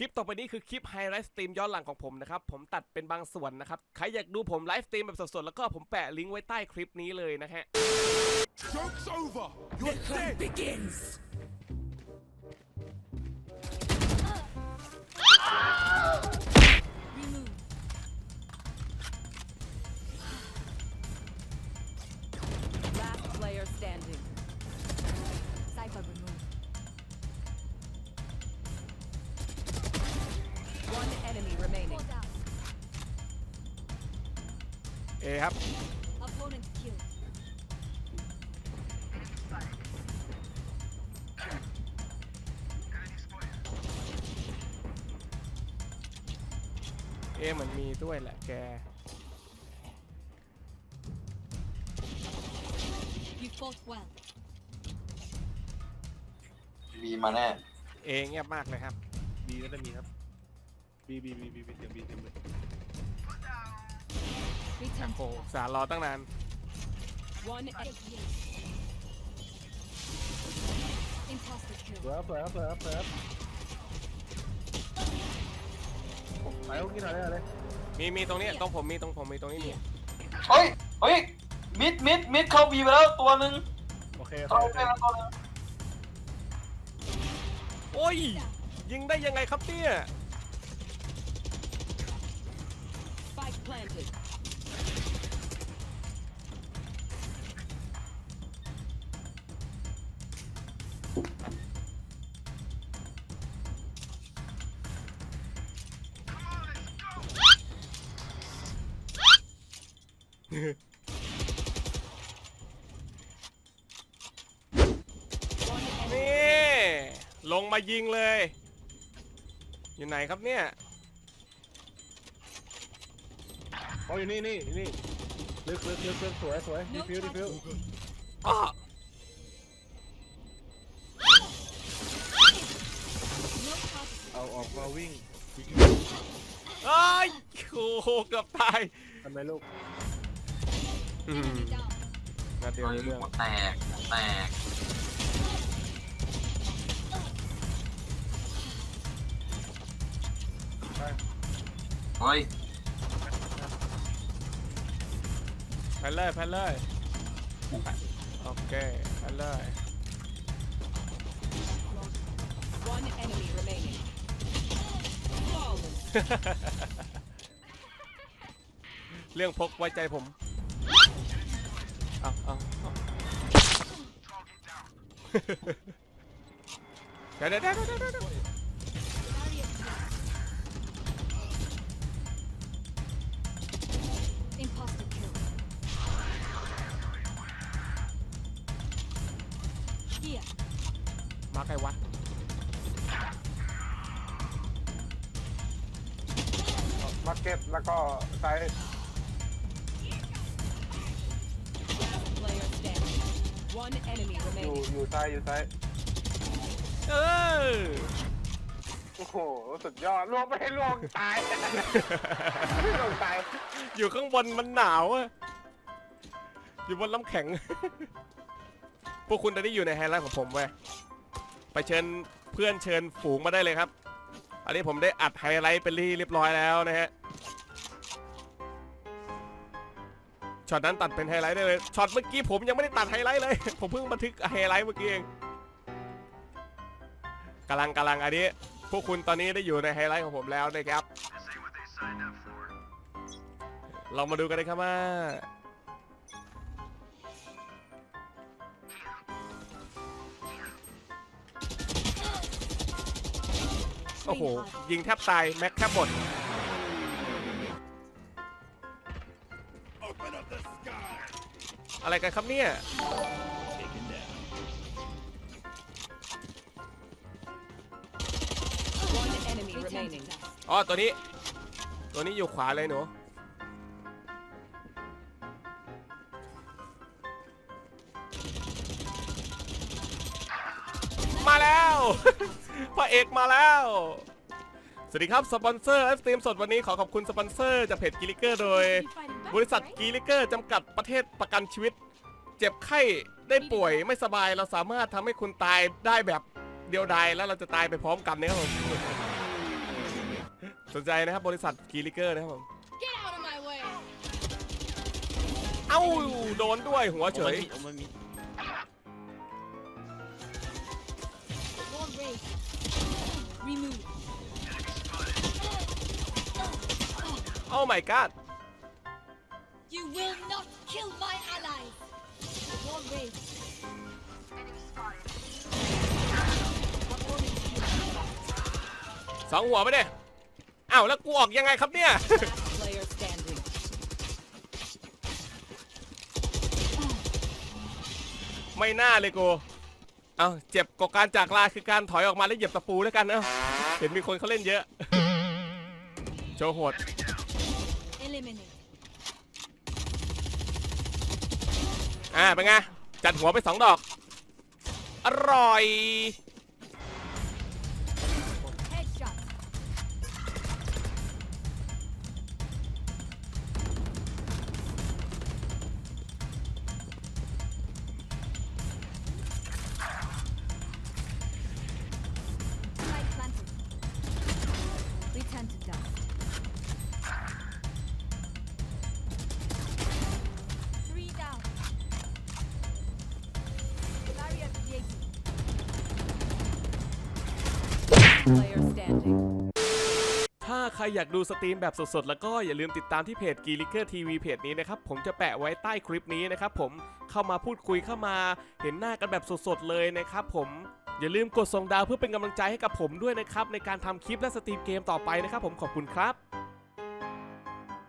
ลิปต่อไปนี้คือคลิปไฮไลท์สตรีมย้อนหลังของผมนะครับ ผมตัดเป็นบางส่วนนะครับ ใครอยากดูผมไลฟ์สตรีมแบบสดๆ แล้วก็ผมแปะลิงก์ไว้ใต้คลิปนี้เลยนะฮะ Joke's over! You're dead! begins. Remove. Last player standing. Cypher removed. One ครับ Opponent killed. เอเหมือนมีด้วยแหละแก You fought well. มีมาแน่เอเงียบมากเลยครับ บีก็จะมีครับบีบีบีบีบีเสียงบีเต็มเลย Return โอ้ to สารรอตั้งนาน One Take enemy. heal. Imposter ส kill. วยครับสวยครับสวยครับสวยครับไปเอากินอะไรอะไรมีมีตรงนี้ตรงผมมีตรงผมมีตรงนี้มีเฮ้ย เฮ้ย มิด มิด มิดเข้าบีไปแล้วตัวหนึ่งโอเคโอเข้าเคไปแล้วตัวหนึงโอ้ย ยิงได้ยังไงครับเนี่ย Spike planted. นี่ลงมายิงเลย อยู่ไหนครับเนี่ยเขาอยู่นี่นี่นี่ลึกลึกลึกลึกสวยสวยดีฟิวดีฟิวอ้อ No counter. เอาออกมาวิ่งเอ้ยโอ้โหเกือบตายทำไมลูก อืมนัดเดียวเฮ้ยรู้เรื่อง หัวแตกหัวแตกไป เฮ้ยไปเลยไปเลยโอเคไปเลย One enemy remaining. Flawless. เรื่องพกไว้ใจผม เอาเอาเอาเดี๋ยวเดี๋ยวเดี๋ยวเดี๋ยวเดี๋ยวมาไกลวะมาร์เก็ตแล้วก็ไซส์ One enemy อยู่ remaining. อยู่ไซส์อยู่ไซส์เออโอ้โหสุดยอดล่วงไม่ให้ล่วงตายไม่ล่วงตายอยู่ข้างบนมันหนาวอะอยู่บนน้ำแข็ง พวกคุณตอนนี้อยู่ในไฮไลท์ของผมเว้ยไปเชิญเพื่อนเชิญฝูงมาได้เลยครับ อันนี้ผมได้อัดไฮไลท์เป็นที่เรียบร้อยแล้วนะฮะ ช็อตนั้นตัดเป็นไฮไลท์ได้เลยช็อตเมื่อกี้ผมยังไม่ได้ตัดไฮไลท์เลย ผมเพิ่งบันทึกไฮไลท์เมื่อกี้เองกำลังกำลังอันนี้พวกคุณตอนนี้ได้อยู่ในไฮไลท์ของผมแล้วนะครับเรามาดูกันเลยครับว่าโอ้โห ยิงแทบตาย แม็กแทบหมด อะไรกันครับเนี่ย Taken down. One enemy Return to remaining. dust. อ๋อตัวนี้ ตัวนี้อยู่ขวาเลยหนูมาแล้วพระเอกมาแล้ว สวัสดีครับ สปอนเซอร์ไลฟ์สตรีมสดวันนี้ขอขอบคุณสปอนเซอร์จากเพจกิลิเกอร์โดย You fighting back, บริษัท right? กีลิเกอร์จำกัดประเทศประกันชีวิต เจ็บไข้ได้ป่วยไม่สบายเราสามารถทำให้คุณตายได้แบบเดียวดายแล้วเราจะตายไปพร้อมกันนะครับผมสนใจนะครับบริษัทกีลิเกอร์นะครับผม Get out of my way. เอ้าโดนด้วยหัวเฉย โอมันมี Wall raised. Remove. โอ้ my god You will not kill my allies. Wall raised. One enemy remaining. สองหัวไปเนี่ยอ้าวแล้วกูออกยังไงครับเนี่ย Last player standing. ไม่น่าเลยกู เอาเจ็บกว่าการจากลาคือการถอยออกมาแล้วเหยียบตะปูแล้วกันเนาะเห็นมีคนเขาเล่นเยอะ โชว์โหด Eliminate. อ่าเป็นไงจัดหัวไปสองดอก อร่อย ถ้าใครอยากดูสตรีมแบบสดๆ แล้วก็อย่าลืมติดตามที่เพจกีลิเกอร์ทีวีเพจนี้นะครับ ผมจะแปะไว้ใต้คลิปนี้นะครับผมเข้ามาพูดคุยเข้ามาเห็นหน้ากันแบบสดๆ เลยนะครับผมอย่าลืมกดส่งดาวเพื่อเป็นกำลังใจให้กับผมด้วยนะครับ ในการทำคลิปและสตรีมเกมต่อไปนะครับผมขอบคุณครับ